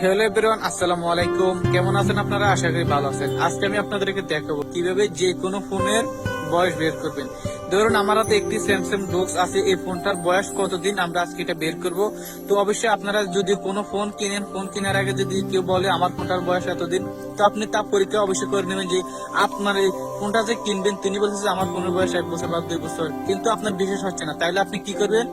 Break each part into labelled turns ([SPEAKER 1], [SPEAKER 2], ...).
[SPEAKER 1] Hello everyone, আসসালামু আলাইকুম। কেমন আছেন আপনারা? আশা করি ভালো আছেন। আজকে আমি আপনাদেরকে দেখাবো কীভাবে যে কোনো ফোনের বয়স বের করবেন। ধরুন, আমার হাতে একটি স্যামসাং ডোক্স আছে, এই ফোনটার বয়স কতদিন? আমরা আজকে এটা বের করব। তো অবশ্যই আপনারা যদি কোনো ফোন কিনেন, ফোন কেনার আগে যদি কেউ বলে, আমার ফোনটার বয়স এতদিন? তো আপনি তা পরীক্ষা অবশ্যই করে নেবেন যে, আপনার এই ফোনটা যে কিনবেন, তিনি বলছেন আমার ফোনের বয়স এক বছর বা দুই বছর। কিন্তু আপনার বিশেষ হচ্ছে না। তাইলে আপনি কি করবেন?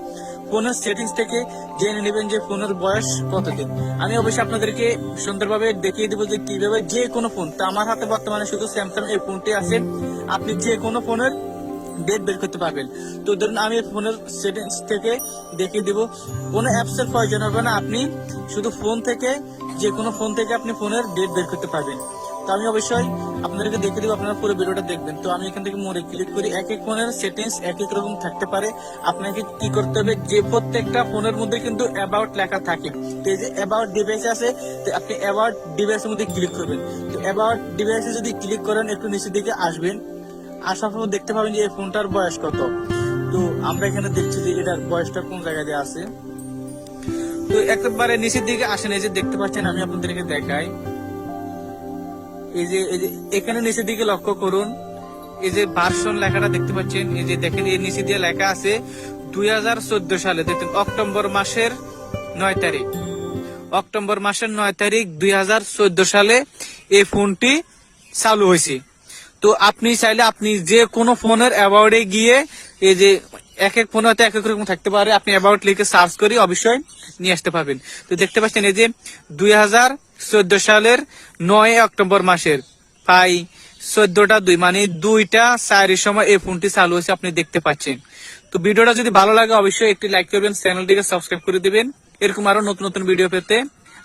[SPEAKER 1] ফোনের সেটিংস থেকে জেনে নেবেন যে ফোনের বয়স কতদিন। আমি অবশ্যই আপনাদেরকে সুন্দরভাবে দেখিয়ে দেবো যে কীভাবে যে কোনো ফোন তা আমার হাতে বর্তমানে শুধু স্যামসাং এই ফোনটি আছে। আপনি যে কোনো ফোনের ডেট বের করতে পারবেন। তো ধরুন আমি ফোনের সেটিংস থেকে দেখিয়ে দিব। কোনো অ্যাপস এর প্রয়োজন হবে না। আপনি শুধু ফোন থেকে, যে কোনো ফোন থেকে আপনি ফোনের ডেট বের করতে পারবেন। তো আমি অবশ্যই আপনাদেরকে দেখে দেবো, আপনারা পুরো ভিডিওটা দেখবেন। তো আমি এখান থেকে মোড়ে ক্লিক করি, এক এক ফোনের সেটিংস এক এক রকম থাকতে পারে। আপনাকে কি করতে হবে, যে প্রত্যেকটা ফোনের মধ্যে কিন্তু অ্যাবাউট লেখা থাকে। তো এই যে অ্যাবাউট ডিভাইস আছে, তো আপনি অ্যাবাউট ডিভাইসের মধ্যে ক্লিক করবেন। তো অ্যাবাউট ডিভাইসে যদি ক্লিক করেন, একটু নিচের দিকে আসবেন। আসার পর দেখতে পাবেন যে এই ফোনটার বয়স কত। তো আমরা এখানে দেখছি যে এটার বয়সটা কোন জায়গায় আছে। তো একেবারে নিচের দিকে আসেন, এই যে দেখতে পাচ্ছেন, আমি আপনাদেরকে দেখাই। এই যে এই যে, এখানে নিচের দিকে লক্ষ্য করুন। এই যে ভার্সন লেখাটা দেখতে পাচ্ছেন, এই যে দেখেন এর নিচে দিয়ে লেখা আছে দু হাজার চোদ্দ সালে, দেখেন, অক্টোবর মাসের নয় তারিখ। অক্টোবর মাসের নয় তারিখ দু হাজার চোদ্দ সালে এই ফোনটি চালু হয়েছে। তো আপনি চাইলে আপনি যে কোনো ফোনের অ্যাওয়ার্ডে গিয়ে এই যে এক এক ফোনে হয়তো এক এক রকম থাকতে পারে, আপনি অ্যাবাউট লিখে সার্চ করে অবশ্যই নিয়ে আসতে পারবেন। তো দেখতে পাচ্ছেন এই যে দুই সালের নয় অক্টোবর মাসের। প্রায় চোদ্দটা দুই মানে দুইটা চারের সময় এই ফোনটি চালু হয়েছে, আপনি দেখতে পাচ্ছেন। তো ভিডিওটা যদি ভালো লাগে, অবশ্যই একটি লাইক করবেন, চ্যানেলটিকে সাবস্ক্রাইব করে দিবেন। এরকম আরও নতুন নতুন ভিডিও পেতে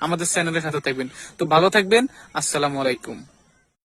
[SPEAKER 1] আমাদের চ্যানেলের সাথে থাকবেন। তো ভালো থাকবেন, আসসালামু আলাইকুম।